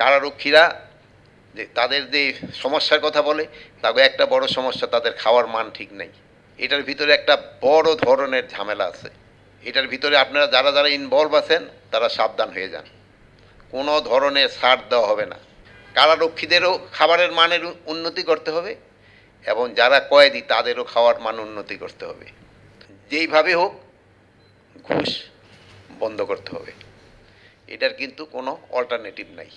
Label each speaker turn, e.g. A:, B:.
A: কারারক্ষীরা যে তাদের যে সমস্যার কথা বলে তাকে একটা বড় সমস্যা, তাদের খাওয়ার মান ঠিক নেই। এটার ভিতরে একটা বড় ধরনের ঝামেলা আছে। এটার ভিতরে আপনারা যারা যারা ইনভলভ আছেন, তারা সাবধান হয়ে যান। কোনো ধরনের ছাড় দেওয়া হবে না। কারারক্ষীদেরও খাবারের মানের উন্নতি করতে হবে এবং যারা কয়েদি, তাদেরও খাওয়ার মান উন্নতি করতে হবে। যেইভাবে হোক, ঘুষ বন্ধ করতে হবে। এটার কিন্তু কোনো অল্টারনেটিভ নাই।